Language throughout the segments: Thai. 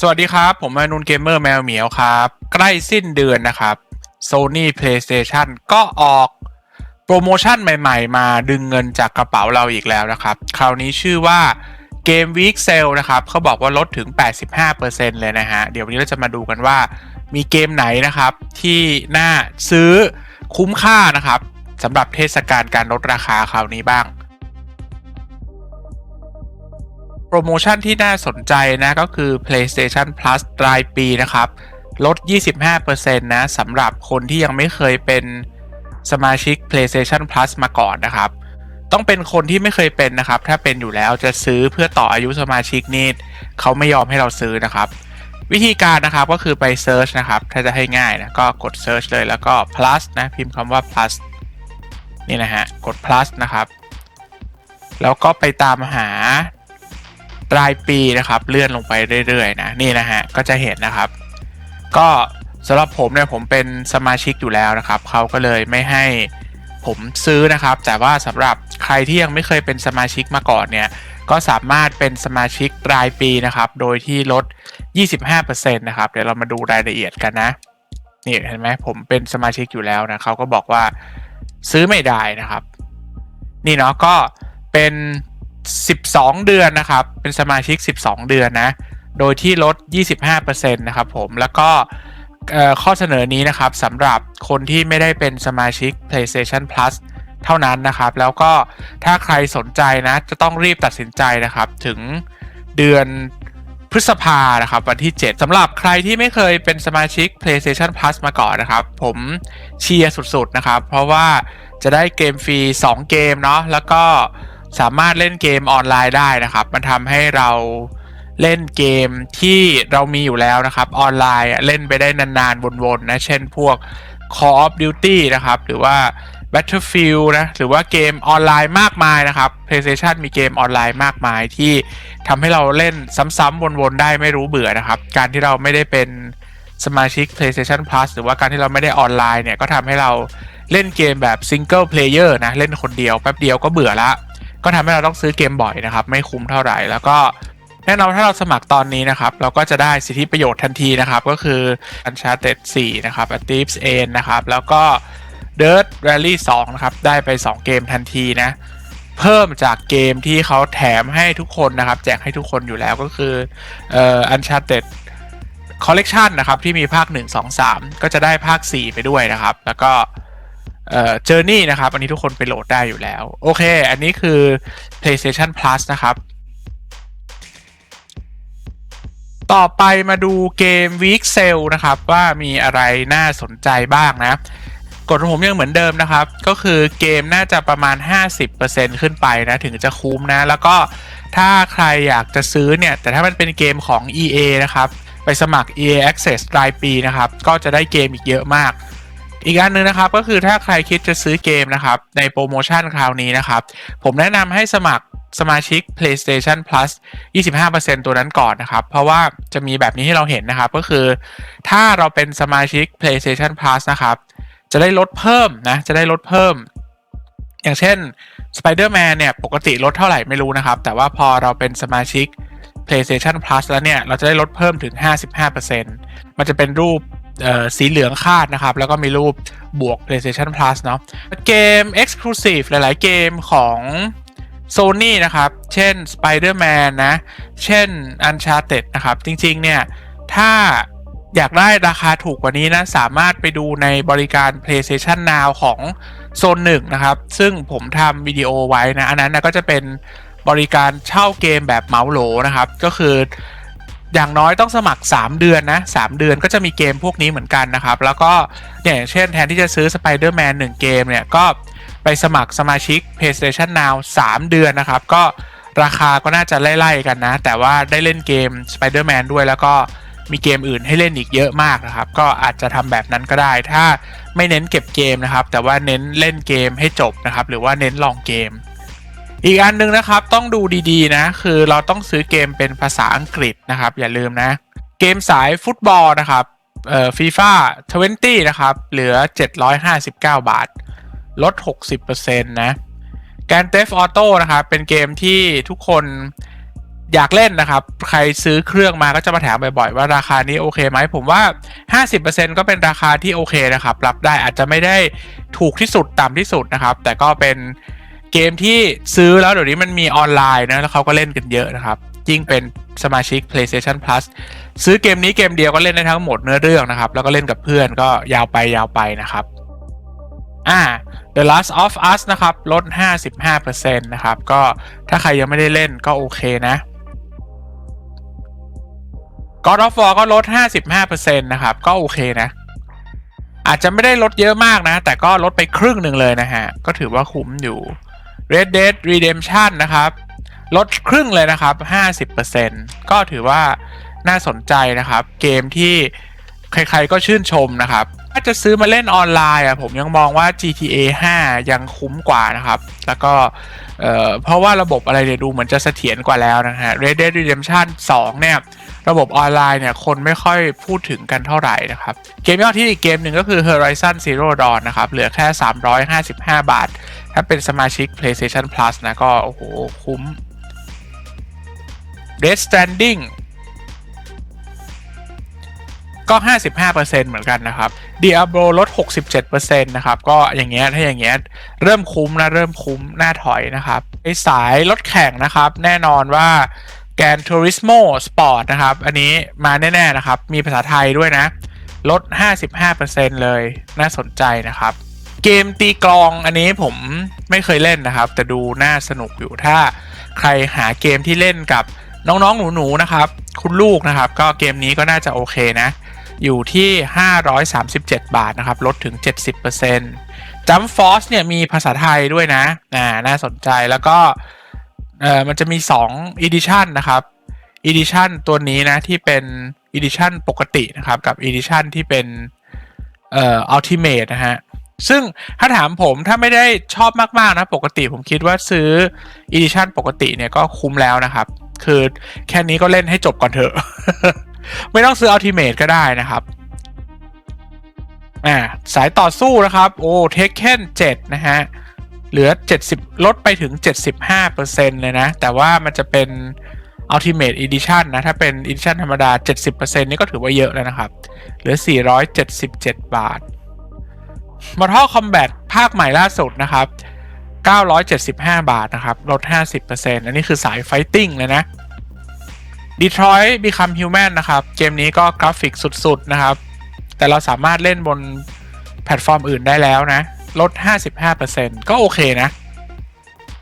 สวัสดีครับ ผมอนุนเกมเมอร์แมวเหมียวครับ ใกล้สิ้นเดือนนะครับ Sony PlayStation ก็ออกโปรโมชั่นใหม่ๆ มาดึงเงินจากกระเป๋าเราอีกแล้วนะครับ คราวนี้ชื่อว่าเกม Week Sale นะครับเขาบอกว่าลดถึง 85%เลยนะฮะ เดี๋ยววันนี้เราจะมาดูกันว่ามีเกมไหนนะครับ ที่น่าซื้อคุ้มค่านะครับสำหรับเทศกาลการลดราคาคราวนี้บ้าง รโมชั่นที่น่าสนใจนะก็คือ PlayStation Plus รายปีนะครับ ลด 25%นะสำหรับคนที่ยังไม่เคยเป็นสมาชิก PlayStation Plus มาก่อนนะครับ ต้องเป็นคนที่ไม่เคยเป็นนะครับ ถ้าเป็นอยู่แล้วจะซื้อเพื่อต่ออายุสมาชิกนี่เขาไม่ยอมให้เราซื้อนะครับ วิธีการนะครับก็คือไป Search นะครับ ถ้าจะให้ง่ายนะก็กด Search เลยแล้วก็ plus นะพิมพ์คำว่า plus นี่นะฮะกด plus นะครับแล้วก็ไปตามหา รายปีนะครับเลื่อนลงไปเรื่อยๆนะนี่นะฮะก็จะเห็นนะครับ ก็สำหรับผมเนี่ยผมเป็นสมาชิกอยู่แล้วนะครับเขาก็เลยไม่ให้ผมซื้อนะครับ แต่ว่าสำหรับใครที่ยังไม่เคยเป็นสมาชิกมาก่อนเนี่ยก็สามารถเป็นสมาชิกรายปีนะครับ โดยที่ลด 25%นะครับ เดี๋ยวเรามาดูรายละเอียดกันนะ นี่เห็นไหมผมเป็นสมาชิกอยู่แล้วนะเขาก็บอกว่าซื้อไม่ได้นะครับ นี่เนาะก็เป็น 12 เดือนนะครับ เป็นสมาชิก 12 เดือนนะ โดยที่ลด 25%นะครับผม แล้วก็ข้อเสนอนี้นะครับสำหรับคนที่ไม่ได้เป็นสมาชิก PlayStation Plus เท่านั้นนะครับ แล้วก็ถ้าใครสนใจนะ จะต้องรีบตัดสินใจนะครับ ถึงเดือนพฤษภานะครับวันที่ 7สำหรับใครที่ไม่เคยเป็นสมาชิก PlayStation Plus มาก่อนนะครับ ผมเชียร์สุดๆนะครับ เพราะว่าจะได้เกมฟรี 2 เกมเนาะแล้วก็ สามารถเล่นเกมออนไลน์ได้นะครับ มันทำให้เราเล่นเกมที่เรามีอยู่แล้วนะครับ ออนไลน์เล่นไปได้นานๆวนๆนะเช่นพวก Call of Duty นะครับ หรือว่า Battlefield นะหรือว่าเกมออนไลน์มากมายนะครับ PlayStation มีเกมออนไลน์มากมายที่ทำให้เราเล่นซ้ำๆวนๆได้ไม่รู้เบื่อนะครับ การที่เราไม่ได้เป็นสมาชิก PlayStation Plus หรือว่าการที่เราไม่ได้ออนไลน์เนี่ยก็ทำให้เราเล่นเกมแบบ Single Player นะ เล่นคนเดียวแป๊บเดียวก็เบื่อละ ก็ทำให้เราต้องซื้อเกมบ่อยนะครับ ไม่คุ้มเท่าไหร่ แล้วก็แน่นอนถ้าเราสมัครตอนนี้นะครับ เราก็จะได้สิทธิประโยชน์ทันทีนะครับ ก็คือ Uncharted 4 นะครับ a t i v e s End นะครับ แล้วก็ Dirt Rally 2 นะครับ ได้ไป 2 เกมทันทีนะ เพิ่มจากเกมที่เขาแถมให้ทุกคนนะครับ แจกให้ทุกคนอยู่แล้วก็คือเอ่อ Uncharted Collection นะครับ ที่มีภาค 1 2 3 ก็จะได้ภาค 4 ไปด้วยนะครับ แล้วก็ เอ่อ Journey นะครับ อันนี้ทุกคนไปโหลดได้อยู่แล้ว โอเค อันนี้คือ PlayStation Plus นะครับ ต่อไปมาดูเกม Week Sale นะครับ ว่ามีอะไรน่าสนใจบ้างนะกฎของผมยังเหมือนเดิมนะครับ ก็คือเกมน่าจะประมาณ 50%ขึ้นไปนะ ถึงจะคุ้มนะ แล้วก็ถ้าใครอยากจะซื้อเนี่ย แต่ถ้ามันเป็นเกมของ EA นะครับ ไปสมัคร EA Access รายปีนะครับ ก็จะได้เกมอีกเยอะมาก อีกอันหนึงนะครับก็คือถ้าใครคิดจะซื้อเกมนะครับ ในโปรโมชั่นคราวนี้นะครับ ผมแนะนำให้สมัครสมาชิก PlayStation Plus 25%ตัวนั้นก่อนนะครับ เพราะว่าจะมีแบบนี้ให้เราเห็นนะครับ ก็คือ ถ้าเราเป็นสมาชิก PlayStation Plus นะครับ จะได้ลดเพิ่มนะ จะได้ลดเพิ่ม อย่างเช่น Spider-Man เนี่ย ปกติลดเท่าไหร่ไม่รู้นะครับ แต่ว่าพอเราเป็นสมาชิก PlayStation Plus แล้วเนี่ย เราจะได้ลดเพิ่มถึง 55%มันจะเป็นรูป สีเหลืองคาดนะครับ แล้วก็มีรูปบวก PlayStation Plus เนาะเกม Exclusive หลาย ๆ เกมของ Sony นะครับ เช่น Spider-Man นะ เช่น Uncharted นะครับ จริง ๆ เนี่ย ถ้าอยากได้ราคาถูกกว่านี้นะ สามารถไปดูในบริการ PlayStation Now ของโซนหนึ่งนะครับ ซึ่งผมทำวิดีโอไว้นะ อันนั้นนะก็จะเป็นบริการเช่าเกมแบบเหมาโหลนะครับ ก็คือ อย่างน้อยต้องสมัคร 3 เดือนนะ 3 เดือนก็จะมีเกมพวกนี้เหมือนกันนะครับ แล้วก็เนี่ยเช่นแทนที่จะซื้อ Spider-Man 1 เกมเนี่ยก็ไปสมัครสมาชิก PlayStation Now 3 เดือนนะครับ ก็ราคาก็น่าจะไล่ๆกันนะ แต่ว่าได้เล่นเกม Spider-Man ด้วยแล้วก็มีเกมอื่นให้เล่นอีกเยอะมากนะครับ ก็อาจจะทำแบบนั้นก็ได้ ถ้าไม่เน้นเก็บเกมนะครับ แต่ว่าเน้นเล่นเกมให้จบนะครับ หรือว่าเน้นลองเกม อีกอันหนึงนะครับต้องดูดีๆนะคือเราต้องซื้อเกมเป็นภาษาอังกฤษนะครับ อย่าลืมนะ เกมสายฟุตบอลนะครับเอ่อฟีฟ่า20นตี้นะครับเหลือ 759 บาท ลด 60%นะแการเทฟออโต้นะครับเป็นเกมที่ทุกคนอยากเล่นนะครับ ใครซื้อเครื่องมาก็จะมาถามบ่อยๆ ว่าราคานี้โอเคไหม ผมว่า 50%ก็เป็นราคาที่โอเคนะครับ รับได้อาจจะไม่ได้ถูกที่สุดต่ำที่สุดนะครับ แต่ก็เป็น เกมที่ซื้อแล้วเดี๋ยวนี้มันมีออนไลน์นะแล้วเขาก็เล่นกันเยอะนะครับยิ่งเป็นสมาชิก PlayStation Plus ซื้อเกมนี้เกมเดียวก็เล่นได้ทั้งหมดเนื้อเรื่องนะครับ แล้วก็เล่นกับเพื่อนก็ยาวไปยาวไปนะครับอ่า The Last of Us นะครับ ลด 55%นะครับ ก็ถ้าใครยังไม่ได้เล่นก็โอเคนะ God of War ก็ลด 55%นะครับ ก็โอเคนะ อาจจะไม่ได้ลดเยอะมากนะ แต่ก็ลดไปครึ่งหนึ่งเลยนะฮะ ก็ถือว่าคุ้มอยู่ Red Dead Redemption นะครับ ลดครึ่งเลยนะครับ 50%ก็ถือว่าน่าสนใจนะครับ เกมที่ใครๆก็ชื่นชมนะครับ ถ้าจะซื้อมาเล่นออนไลน์อะผมยังมองว่า GTA 5 ยังคุ้มกว่านะครับ แล้วก็ เอ่อเพราะว่าระบบอะไรเนี่ยดูเหมือนจะเสถียรกว่าแล้วนะฮะ Red Dead Redemption 2 เนี่ย ระบบออนไลน์เนี่ย คนไม่ค่อยพูดถึงกันเท่าไหร่นะครับ เกมยอดที่อีกเกมหนึ่งก็คือ Horizon Zero Dawn นะครับ เหลือแค่ 355 บาท ถ้าเป็นสมาชิก PlayStation Plus นะก็ โอ้โห คุ้ม Red Stranding ก็ 55%เหมือนกันนะครับ Diablo ลด 67%นะครับ ก็อย่างเงี้ยถ้าอย่างเงี้ยเริ่มคุ้มนะเริ่มคุ้มหน้าถอยนะครับไอสายรถแข่งนะครับ แน่นอนว่าแกน Turismo Sport นะครับ อันนี้มาแน่ๆนะครับ มีภาษาไทยด้วยนะ ลด 55%เลยน่าสนใจนะครับ เกมตีกลองอันนี้ผมไม่เคยเล่นนะครับ แต่ดูน่าสนุกอยู่ถ้าใครหาเกมที่เล่นกับน้องๆ หนูๆ นะครับ คุณลูกนะครับ ก็เกมนี้ก็น่าจะโอเคนะ อยู่ที่ 537 บาทนะครับ ลดถึง 70% Jump Force เนี่ยมีภาษาไทยด้วยนะอ่าน่าสนใจแล้วก็เอ่อมันจะมี 2 Edition นะครับ Edition ตัวนี้นะ ที่เป็น Edition ปกตินะครับ กับ Edition ที่เป็นเอ่อ Ultimate นะฮะซึ่งถ้าถามผมถ้าไม่ได้ชอบมาก ๆ นะ ปกติผมคิดว่าซื้อ Edition ปกติเนี่ยก็คุ้มแล้วนะครับ คือแค่นี้ก็เล่นให้จบก่อนเถอะ ไม่ต้องซื้อ Ultimate ก็ได้นะครับอ่าสายต่อสู้นะครับ โอ้เทคเคน7นะฮะ เหลือ 70 ลดไปถึง 75%เลยนะ แต่ว่ามันจะเป็น Ultimate Edition นะ ถ้าเป็น Edition ธรรมดา 70%นี่ก็ถือว่าเยอะแล้วนะครับ เหลือ 477 บาท Mortal Kombat ภาคใหม่ล่าสุดนะครับ 975 บาทนะครับ ลด 50%อันนี้คือสายไฟติ้งเลยนะ Detroit Become Human นะครับ เกมนี้ก็กราฟิกสุด ๆ นะครับ แต่เราสามารถเล่นบนแพลตฟอร์มอื่นได้แล้วนะ ลด 55%ก็โอเคนะ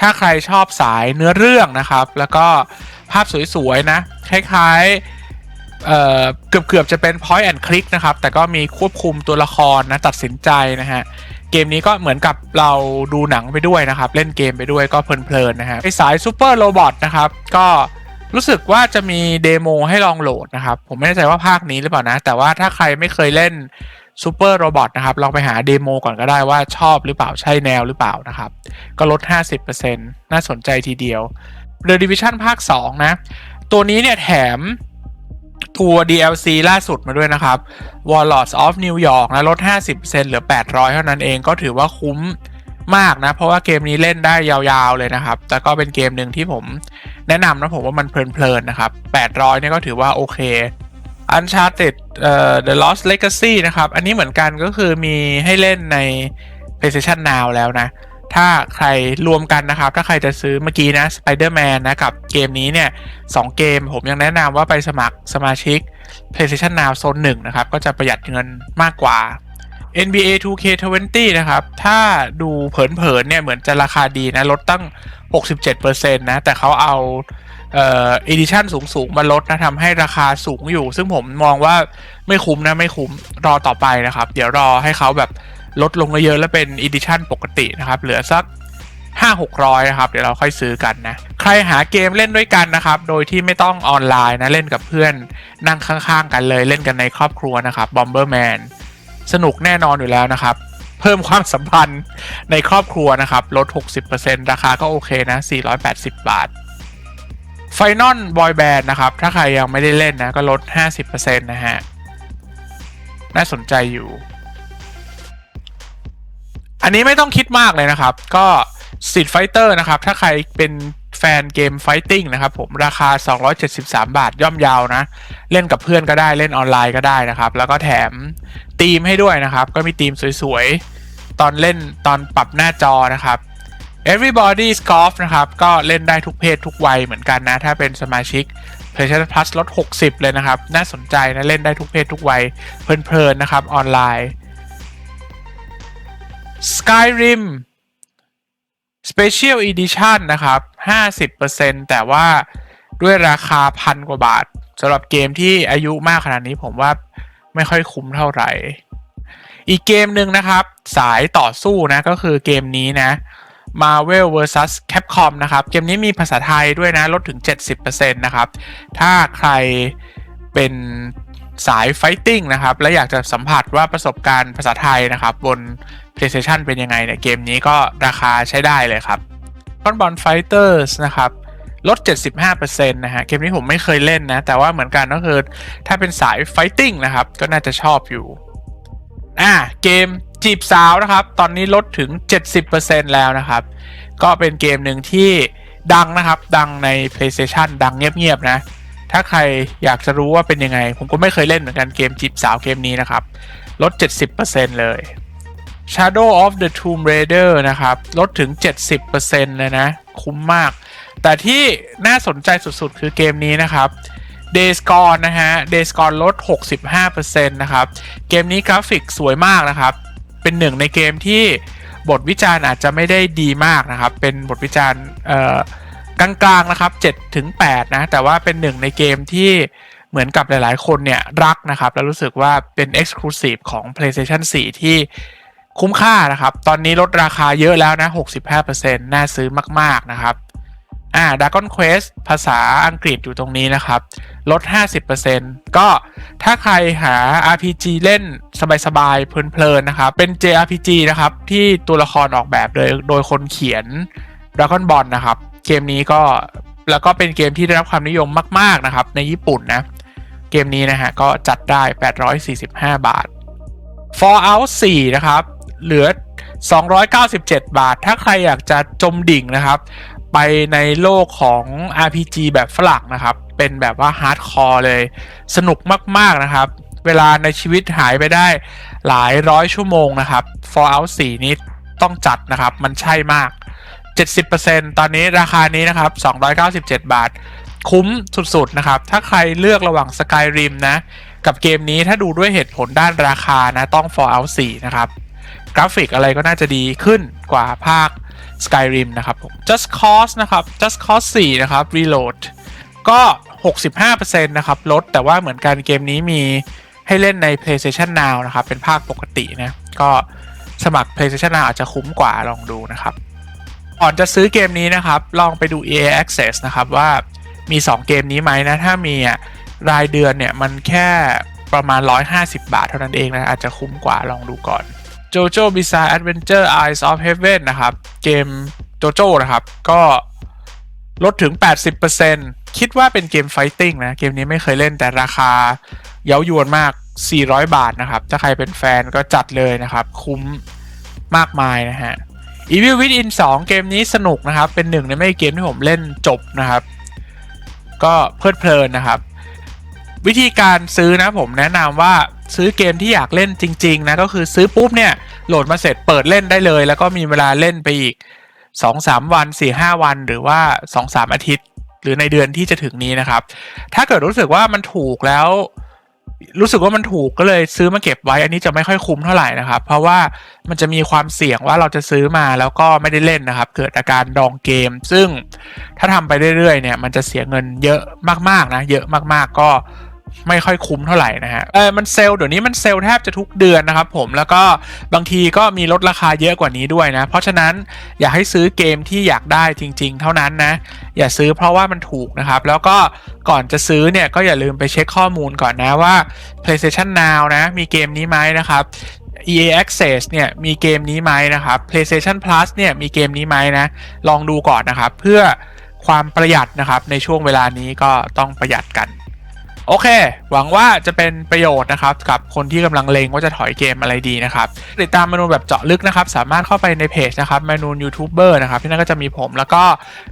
ถ้าใครชอบสายเนื้อเรื่องนะครับ แล้วก็ภาพสวย ๆ นะ คล้ายๆเอ่อเกือบๆจะเป็น point and click นะครับ แต่ก็มีควบคุมตัวละครนะ ตัดสินใจนะฮะ เกมนี้ก็เหมือนกับเราดูหนังไปด้วยนะครับ เล่นเกมไปด้วยก็เพลินๆนะฮะไอสายซูเปอร์โรบอทนะครับ ก็ รู้สึกว่าจะมีเดโมให้ลองโหลดนะครับ ผมไม่แน่ใจว่าภาคนี้หรือเปล่านะ แต่ว่าถ้าใครไม่เคยเล่นซูเปอร์โรบอทนะครับ ลองไปหาเดโมก่อนก็ได้ว่าชอบหรือเปล่าใช่แนวหรือเปล่านะครับ ก็ลด 50%น่าสนใจทีเดียว The Division ภาค 2 นะ ตัวนี้เนี่ยแถมตัว DLC ล่าสุดมาด้วยนะครับ Warlords of New York นะลด 50%เหลือ 800 เท่านั้นเองก็ถือว่าคุ้ม มากนะ เพราะว่าเกมนี้เล่นได้ยาวๆเลยนะครับ แต่ก็เป็นเกมหนึ่งที่ผมแนะนำนะผมว่ามันเพลินๆนะครับ 800เนี่ยก็ถือว่าโอเค Uncharted เอ่อ The Lost Legacy นะครับ อันนี้เหมือนกันก็คือมีให้เล่นใน PlayStation Now แล้วนะ ถ้าใครรวมกันนะครับ ถ้าใครจะซื้อเมื่อกี้นะ Spider-Man นะ กับเกมนี้เนี่ย2เกมผมยังแนะนำว่าไปสมัครสมาชิก PlayStation Now โซน1นะครับ ก็จะประหยัดเงินมากกว่า NBA 2K20 นะครับ ถ้าดูเผินๆเนี่ยเหมือนจะราคาดีนะ ลดตั้ง 67%นะ แต่เขาเอาเอ่อ edition สูง ๆ มาลดนะทำให้ราคาสูงอยู่ ซึ่งผมมองว่าไม่คุ้มนะ ไม่คุ้มรอต่อไปนะครับ เดี๋ยวรอให้เขาแบบลดลงเยอะๆแล้วเป็น edition ปกตินะครับ เหลือสักห้าหกร้อยนะครับ เดี๋ยวเราค่อยซื้อกันนะ ใครหาเกมเล่นด้วยกันนะครับ โดยที่ไม่ต้องออนไลน์นะ เล่นกับเพื่อนนั่งข้าง ๆ กันเลยเล่นกันในครอบครัวนะครับ Bomberman สนุกแน่นอนอยู่แล้วนะครับ เพิ่มความสัมพันธ์ในครอบครัวนะครับ ลด 60%ราคาก็โอเคนะ 480 บาท Final Boy Band นะครับ ถ้าใครยังไม่ได้เล่นนะ ก็ลด 50%นะฮะ น่าสนใจอยู่ อันนี้ไม่ต้องคิดมากเลยนะครับ ก็ Street Fighter นะครับ ถ้าใครเป็น แฟนเกมไฟติ้งนะครับผมราคา 273 บาทย่อมเยาวนะ เล่นกับเพื่อนก็ได้เล่นออนไลน์ก็ได้นะครับ แล้วก็แถมธีมให้ด้วยนะครับ ก็มีธีมสวยๆ ตอนเล่นตอนปรับหน้าจอนะครับ Everybody's Golf นะครับ ก็เล่นได้ทุกเพศทุกวัยเหมือนกันนะ ถ้าเป็นสมาชิก PlayStation Plus ลด 60 เลยนะครับ น่าสนใจนะ เล่นได้ทุกเพศทุกวัยเพลินๆนะครับ ออนไลน์ Skyrim Special Edition นะครับ 50%แต่ว่าด้วยราคาพันกว่าบาทสำหรับเกมที่อายุมากขนาดนี้ผมว่าไม่ค่อยคุ้มเท่าไหร่ อีกเกมหนึ่งนะครับ สายต่อสู้นะก็คือเกมนี้นะ Marvel vs Capcom นะครับ เกมนี้มีภาษาไทยด้วยนะ ลดถึง 70%นะครับ ถ้าใครเป็น สายไฟติ้งนะครับ และอยากจะสัมผัสว่าประสบการณ์ภาษาไทยนะครับ บน PlayStation เป็นยังไงเนี่ยเกมนี้ก็ราคาใช้ได้เลยครับ f u n b o l Fighters นะครับลด 75%นะฮะ เกมนี้ผมไม่เคยเล่นนะ แต่ว่าเหมือนกันก็คือถ้าเป็นสายไฟติ้งนะครับ ก็น่าจะชอบอยู่ อ่า เกมจีบสาวนะครับ ตอนนี้ลดถึง 70%แล้วนะครับ ก็เป็นเกมหนึ่งที่ดังนะครับ ดังใน PlayStation ดังเงียบๆนะ ถ้าใครอยากจะรู้ว่าเป็นยังไง ผมก็ไม่เคยเล่นเหมือนกันเกมจีบสาวเกมนี้นะครับ ลด 70%เลย Shadow of the Tomb Raider นะครับ ลดถึง 70%เลยนะ คุ้มมาก แต่ที่น่าสนใจสุดๆ คือเกมนี้นะครับ Days Gone นะฮะ Days Gone ลด 65%นะครับ เกมนี้กราฟิกสวยมากนะครับ เป็นหนึ่งในเกมที่บทวิจารณ์อาจจะไม่ได้ดีมากนะครับ เป็นบทวิจารณ์เอ่อ กลางๆนะครับ7ถึง8นะ แต่ว่าเป็นหนึ่งในเกมที่เหมือนกับหลายๆคนเนี่ยรักนะครับ แล้วรู้สึกว่าเป็น Exclusive ของ PlayStation 4 ที่คุ้มค่านะครับ ตอนนี้ลดราคาเยอะแล้วนะ 65%น่าซื้อมากๆนะครับอ่า Dragon Quest ภาษาอังกฤษอยู่ตรงนี้นะครับ ลด 50%ก็ถ้าใครหา RPG เล่นสบายๆ เพลินๆ นะครับ เป็น JRPG นะครับ ที่ตัวละครออกแบบโดยโดยคนเขียน Dragon Ball นะครับ เกมนี้ก็แล้วก็เป็นเกมที่ได้รับความนิยมมาก ๆ นะครับ ในญี่ปุ่นนะ เกมนี้นะฮะ ก็จัดได้ 845 บาท Fallout 4 นะครับ เหลือ 297 บาท ถ้าใครอยากจะจมดิ่งนะครับ ไปในโลกของ RPG แบบฝรั่งนะครับ เป็นแบบว่าฮาร์ดคอร์เลย สนุกมาก ๆ นะครับ เวลาในชีวิตหายไปได้หลายร้อยชั่วโมงนะครับ Fallout 4 นี้ต้องจัดนะครับ มันใช่มาก 70%ตอนนี้ราคานี้นะครับ 297 บาท คุ้มสุดๆ นะครับ ถ้าใครเลือกระหว่าง Skyrim นะ กับเกมนี้ถ้าดูด้วยเหตุผลด้านราคานะ ต้อง Fallout 4 นะครับ กราฟิกอะไรก็น่าจะดีขึ้นกว่าภาค Skyrim นะครับผม Just Cause นะครับ Just Cause 4 นะครับ Reload ก็ 65%นะครับลดแต่ว่าเหมือนกันเกมนี้มีให้เล่นใน PlayStation Now นะครับ เป็นภาคปกตินะ ก็สมัคร PlayStation Now อาจจะคุ้มกว่าลองดูนะครับ ก่อนจะซื้อゲーมนี้นะครับ ลองไปดู EA Access นะครับว่ามี 2 เกมนี้ไหมนะ ถ้ามีอะรายเดือนเนี่ย มันแค่ประมาณ 150 บาทเท่านั้นเองนะ อาจจะคุ้มกว่าลองดูก่อน JoJo Bizarre Adventure Eyes of Heaven นะครับ เกม JoJo นะครับ ก็ลดถึง 80%คิดว่าเป็นเกมไฟติ้งนะ เกมนี้ไม่เคยเล่นแต่ราคาเย้ายวนมาก 400 บาทนะครับ ถ้าใครเป็นแฟนก็จัดเลยนะครับ คุ้มมากมายนะฮะ Evil Within 2 เกมนี้สนุกนะครับ เป็นหนึ่งในไม่กี่เกมที่ผมเล่นจบนะครับ ก็เพลิดเพลินนะครับ วิธีการซื้อนะผมแนะนำว่าซื้อเกมที่อยากเล่นจริง ๆ นะ ก็คือซื้อปุ๊บเนี่ย โหลดมาเสร็จเปิดเล่นได้เลย แล้วก็มีเวลาเล่นไปอีก 2-3 วัน 4-5 วัน หรือว่า 2-3 อาทิตย์ หรือในเดือนที่จะถึงนี้นะครับ ถ้าเกิดรู้สึกว่ามันถูกแล้ว รู้สึกว่ามันถูกก็เลยซื้อมาเก็บไว้อันนี้จะไม่ค่อยคุ้มเท่าไหร่นะครับ เพราะว่ามันจะมีความเสี่ยงว่าเราจะซื้อมาแล้วก็ไม่ได้เล่นนะครับ เกิดอาการดองเกม ซึ่งถ้าทำไปเรื่อยๆเนี่ยมันจะเสียเงินเยอะมากๆนะ เยอะมากๆก็ ไม่ค่อยคุ้มเท่าไหร่นะฮะเออมันเซลล์เดี๋ยวนี้มันเซลล์แทบจะทุกเดือนนะครับผมแล้วก็บางทีก็มีลดราคาเยอะกว่านี้ด้วยนะ เพราะฉะนั้นอยากให้ซื้อเกมที่อยากได้จริง ๆ เท่านั้นนะ อย่าซื้อเพราะว่ามันถูกนะครับ แล้วก็ก่อนจะซื้อเนี่ยก็อย่าลืมไปเช็คข้อมูลก่อนนะว่า PlayStation Now นะ มีเกมนี้ไหมนะครับ EA Access เนี่ยมีเกมนี้ไหมนะครับ PlayStation Plus เนี่ยมีเกมนี้ไหมนะ ลองดูก่อนนะครับ เพื่อความประหยัดนะครับในช่วงเวลานี้ก็ต้องประหยัดกัน โอเค หวังว่าจะเป็นประโยชน์นะครับ กับคนที่กำลังเลงว่าจะถอยเกมอะไรดีนะครับติดตามเมนูแบบเจาะลึกนะครับ สามารถเข้าไปในเพจนะครับเมนูยูทูบเบอร์นะครับที่นั่นก็จะมีผมแล้วก็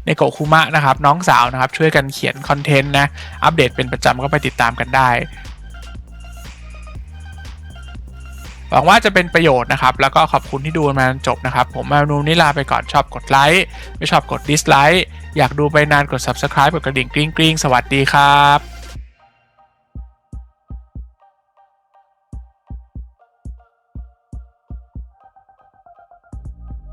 ในโกคุมะนะครับน้องสาวนะครับ ช่วยกันเขียนคอนเทนต์นะอัปเดตเป็นประจำก็ไปติดตามกันได้หวังว่าจะเป็นประโยชน์นะครับ แล้วก็ขอบคุณที่ดูมาจนจบนะครับ ผมมานูนี่ลาไปก่อนชอบกดไลค์ ไม่ชอบกดดิสไลค์ อยากดูไปนานกด subscribe กดกระดิ่งกริ๊งกริ๊งสวัสดีครับ